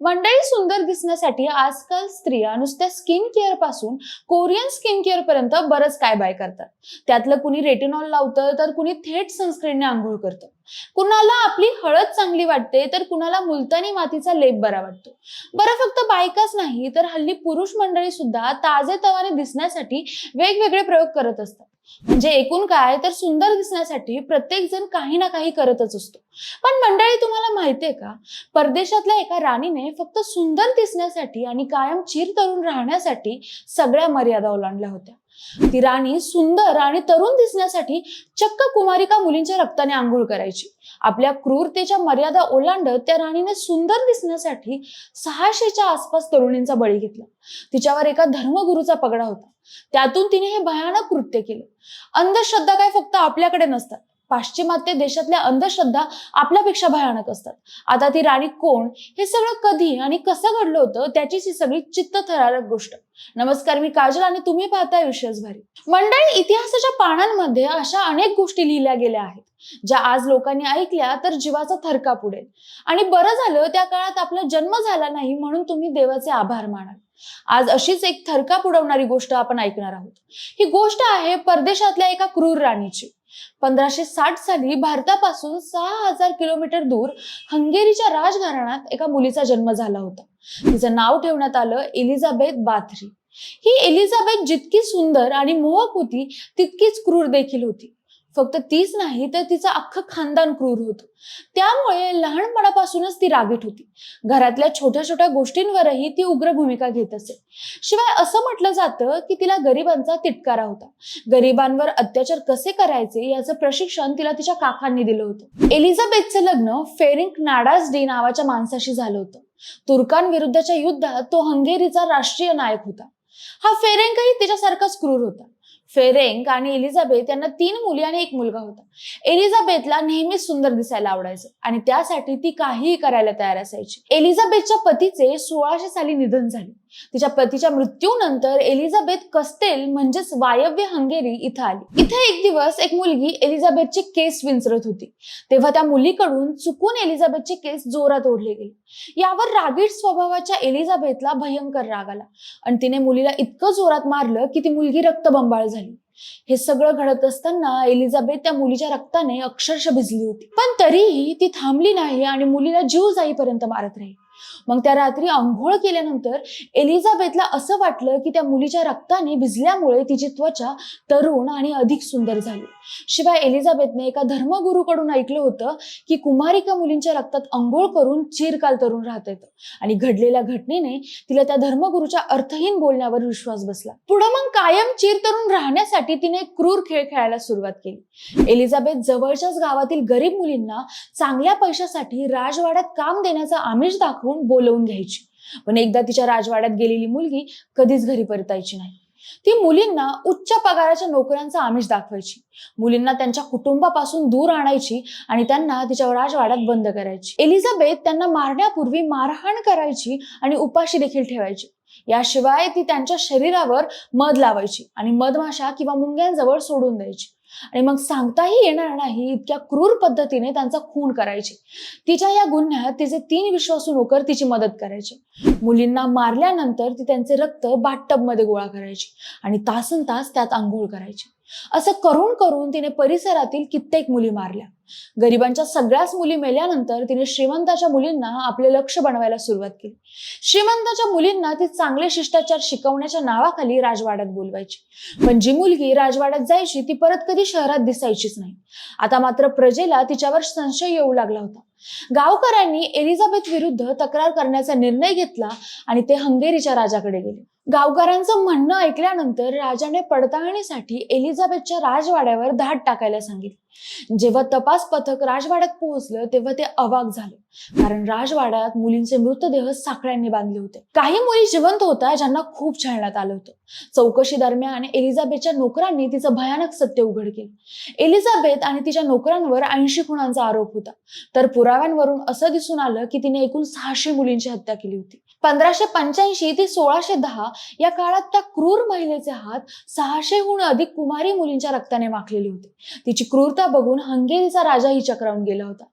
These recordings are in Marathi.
मंडळी सुंदर दिसण्यासाठी आजकाल स्त्रिया नुसत्या स्किन केअरपासून कोरियन स्किन केअर पर्यंत बरंच काय बाय करतात. त्यातलं कुणी रेटिनॉल लावतं तर कुणी थेट सनस्क्रीनने आंघोळ करतं. कुणाला आपली हळद चांगली वाटते तर कुणाला मुलतानी मातीचा लेप बरा वाटतो. बरं फक्त बायकाच नाही तर हल्ली पुरुष मंडळी सुद्धा ताजे तवाने दिसण्यासाठी वेगवेगळे प्रयोग करत असतात. म्हणजे एकूण काय तर सुंदर दिसण्यासाठी प्रत्येक जण काही ना काही करतच असतो. पण मंडळी तुम्हाला माहितीये का? परदेशातल्या एका राणीने फक्त सुंदर दिसण्यासाठी आणि कायम चिर तरुण राहण्यासाठी सगळ्या मर्यादा ओलांडल्या होत्या. ती राणी सुंदर आणि तरुण दिसण्यासाठी चक्क कुमारिका मुलींच्या रक्ताने आंघोळ करायची. आपल्या क्रूरतेच्या मर्यादा ओलांडत त्या राणीने सुंदर दिसण्यासाठी सहाशेच्या आसपास तरुणींचा बळी घेतला. तिच्यावर एका धर्मगुरूचा पगडा होता. त्यातून तिने हे भयानक कृत्य केलं. अंधश्रद्धा काय फक्त आपल्याकडे नसतात. पाश्चिमात्य देशातल्या अंधश्रद्धा आपल्यापेक्षा भयानक असतात. आता ती राणी कोण? हे सगळं कधी आणि कसं घडलं होतं त्याचीच ही सगळी चित्तथरारक गोष्ट. नमस्कार मी काजल आणि तुम्ही पाहताय विशेष भारी मंडळी इतिहासाच्या पानांमध्ये अशा अनेक गोष्टी लिहिल्या गेल्या आहेत. ज्या आज लोकांनी ऐकल्या तर जीवाचा थरका पुढेल आणि बरं झालं त्या काळात आपला जन्म झाला नाही म्हणून तुम्ही देवाचे आभार मानाल. आज अशीच एक थरकाप उडवणारी गोष्ट आपण ऐकणार आहोत. ही गोष्ट आहे परदेशातल्या एका क्रूर राणीची. पंधराशे साठ साली भारतापासून सहा हजार किलोमीटर दूर हंगेरीच्या राजघराण्यात एका मुलीचा जन्म झाला होता. तिचं नाव ठेवण्यात आलं एलिझाबेथ बाथरी. ही एलिझाबेथ जितकी सुंदर आणि मोहक होती तितकीच क्रूर देखील होती. फक्त तीच नाही तर तिचं अख्खं खानदान क्रूर होतं. त्यामुळे लहानपणापासूनच ती रागीट होती. घरातल्या छोट्या छोट्या गोष्टींवरही ती उग्र भूमिका घेत असे. शिवाय असं म्हटलं जातं की तिला गरिबांचा तिटकारा होता. गरिबांवर अत्याचार कसे करायचे याचं प्रशिक्षण तिला तिच्या काकांनी दिलं होतं. एलिझाबेथचं लग्न फेरिंक नाडास डी नावाच्या माणसाशी झालं होतं. तुर्कांविरुद्धच्या युद्धात तो हंगेरीचा राष्ट्रीय नायक होता. हा फेरेंकही तिच्यासारखाच क्रूर होता. फेरेंक आणि एलिझाबेथ यांना तीन मुली आणि एक मुलगा होता. एलिझाबेथला नेहमीच सुंदर दिसायला आवडायचं आणि त्यासाठी ती काहीही करायला तयार असायची. एलिझाबेथच्या पतीचे सोळाशे साली निधन झाले. तिच्या पतीच्या मृत्यूनंतर एलिझाबेथ कस्तेल म्हणजेच वायव्य हंगेरी इथं आली. इथे एक दिवस एक मुलगी एलिझाबेथची केस विंचरत होती. तेव्हा त्या मुलीकडून चुकून एलिझाबेथची केस जोरात ओढले गेले. यावर रागीट स्वभावाच्या एलिझाबेथला भयंकर राग आला. आणि तिने मुलीला इतकं जोरात मारलं की ती मुलगी रक्तबंबाळ झाली. हे सगळं घडत असताना एलिझाबेथ त्या मुलीच्या रक्ताने अक्षरशः भिजली होती. पण तरीही ती थांबली नाही आणि मुलीला जीव जाईपर्यंत मारत राहील. मग त्या रात्री आंघोळ केल्यानंतर एलिझाबेथला असं वाटलं की त्या मुलीच्या रक्ताने भिजल्यामुळे तिची त्वचा तरुण आणि अधिक सुंदर झाली. शिवाय एलिझाबेथने एका धर्मगुरूकडून ऐकलं होतं की कुमारिका मुलींच्या रक्तात आंघोळ करून चिरकाल तरुण राहता येतं आणि घडलेल्या घटनेने तिला त्या धर्मगुरूच्या अर्थहीन बोलण्यावर विश्वास बसला. पुढं मग कायम चिर तरुण राहण्यासाठी तिने क्रूर खेळ खेळायला सुरुवात केली. एलिझाबेथ जवळच्याच गावातील गरीब मुलींना चांगल्या पैशासाठी राजवाड्यात काम देण्याचं आमिष दाखवून बोलवून घ्यायची. पण एकदा तिच्या राजवाड्यात गेलेली मुलगी कधीच घरी परतायची नाही. ती मुलींना उच्च पगाराच्या नोकऱ्यांचा आमिष दाखवायची. मुलींना त्यांच्या कुटुंबापासून दूर आणायची आणि त्यांना तिच्या राजवाड्यात बंद करायची. एलिझाबेथ त्यांना मारण्यापूर्वी मारहाण करायची आणि उपाशी देखील ठेवायची. याशिवाय ती त्यांच्या शरीरावर मध लावायची आणि मधमाशा किंवा मुंग्यांजवळ सोडून द्यायची. आणि मग सांगताही येणार नाही इतक्या क्रूर पद्धतीने त्यांचा खून करायची. तिच्या या गुन्ह्यात तिचे तीन विश्वासू नोकर तिची मदत करायचे. मुलींना मारल्यानंतर ती त्यांचे रक्त बाथटबमध्ये गोळा करायची आणि तासन तास त्यात आंघोळ करायची. असं करून करून तिने परिसरातील कित्येक मुली मारल्या. गरिबांच्या सगळ्याच मुली मेल्यानंतर तिने श्रीमंताच्या मुलींना आपले लक्ष बनवायला सुरुवात केली. श्रीमंताच्या मुलींना ती चांगले शिष्टाचार शिकवण्याच्या नावाखाली राजवाड्यात बोलवायची. पण जी मुलगी राजवाड्यात जायची ती परत कधी शहरात दिसायचीच नाही. आता मात्र प्रजेला तिच्यावर संशय येऊ लागला होता. गावकऱ्यांनी एलिझाबेथ विरुद्ध तक्रार करण्याचा निर्णय घेतला आणि ते हंगेरीच्या राजाकडे गेले. गावकऱ्यांचं म्हणणं ऐकल्यानंतर राजाने पडताळणीसाठी एलिझाबेथच्या राजवाड्यावर धाड टाकायला सांगितले. जेव्हा तपास पथक राजवाड्यात पोहोचलं तेव्हा ते अवाक झाले. कारण राजवाड्यात मुलींचे मृतदेह साखळ्यांनी बांधले होते. काही मुली जिवंत होत्या ज्यांना खूप छळण्यात आलं होतं. चौकशी दरम्यान एलिझाबेथच्या नोकरांनी तिचं भयानक सत्य उघड केलं. एलिझाबेथ आणि तिच्या नोकरांवर ऐंशी खुणांचा आरोप होता. तर पुराव्यांवरून असं दिसून आलं की तिने एकूण सहाशे मुलींची हत्या केली होती. पंधराशे पंच्याऐंशी ते सोळाशे दहा या काळात त्या क्रूर महिलेचे हात सहाशेहून अधिक कुमारी मुलींच्या रक्ताने माखलेले होते. तिची क्रूरता बघून हंगेरीचा राजाही चक्रावून गेला होता.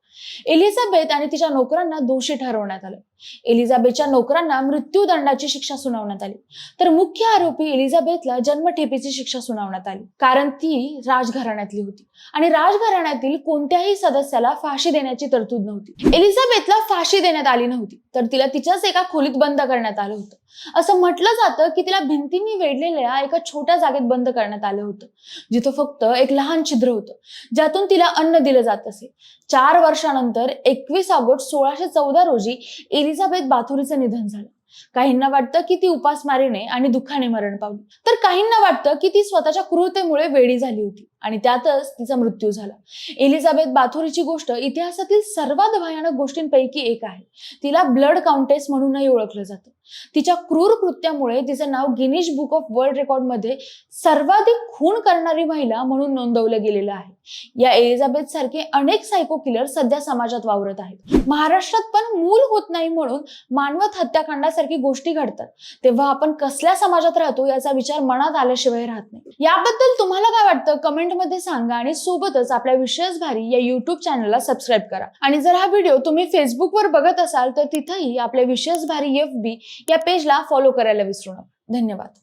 एलिझाबेथ आणि तिच्या नोकरांना दोषी ठरवण्यात आलं. एलिझाबेथच्या नोकरांना मृत्यूदंडाची शिक्षा सुनावण्यात आली. तर मुख्य आरोपी एलिझाबेथला जन्मठेपेची शिक्षा सुनावण्यात आली. कारण ती राजघराण्यातली होती. आणि राजघराण्यातील कोणत्याही सदस्याला फाशी देण्याची तरतूद नव्हती. एलिझाबेथला फाशी देण्यात आली नव्हती. तर तिला तिच्याच एका खोलीत बंद करण्यात आलं होतं. असं म्हटलं जातं की तिला भिंतींनी वेढलेल्या एका छोट्या जागेत बंद करण्यात आलं होतं. जिथं फक्त एक लहान छिद्र होतं. ज्यातून तिला अन्न दिलं जात असे. चार वर्षानंतर एकवीस ऑगस्ट सोळाशे चौदा रोजी एलिझाबेथ बाथुरीचं निधन झालं. काहींना वाटतं की ती उपासमारीने आणि दुःखाने मरण पावली. तर काहींना वाटतं की ती स्वतःच्या क्रूरतेमुळे वेडी झाली होती. आणि त्यातच तिचा मृत्यू झाला. एलिझाबेथ बाथोरीची गोष्ट इतिहासातील सर्वात भयानक गोष्टींपैकी एक आहे. तिला ब्लड काउंटेस म्हणूनही ओळखलं जातं. तिच्या क्रूर कृत्यामुळे तिचं नाव गिनीज बुक ऑफ वर्ल्ड रेकॉर्डमध्ये सर्वाधिक खून करणारी महिला म्हणून नोंदवलं गेलेलं आहे. या एलिझाबेथ सारखे अनेक सायको किलर सध्या समाजात वावरत आहेत. महाराष्ट्रात पण मूल होत नाही म्हणून मानवत हत्याकांडासारखी गोष्टी घडतात. तेव्हा आपण कसल्या समाजात राहतो याचा विचार मनात आल्याशिवाय राहत नाही. याबद्दल तुम्हाला काय वाटतं? कमेंट कमेंटमध्ये सांगा आणि सोबतच आपल्या विशेष भारी या युट्यूब चॅनलला सबस्क्राईब करा. आणि जर हा व्हिडिओ तुम्ही फेसबुकवर बघत असाल तर तिथंही आपल्या विशेष भारी एफ बी या पेजला फॉलो करायला विसरू नका. धन्यवाद.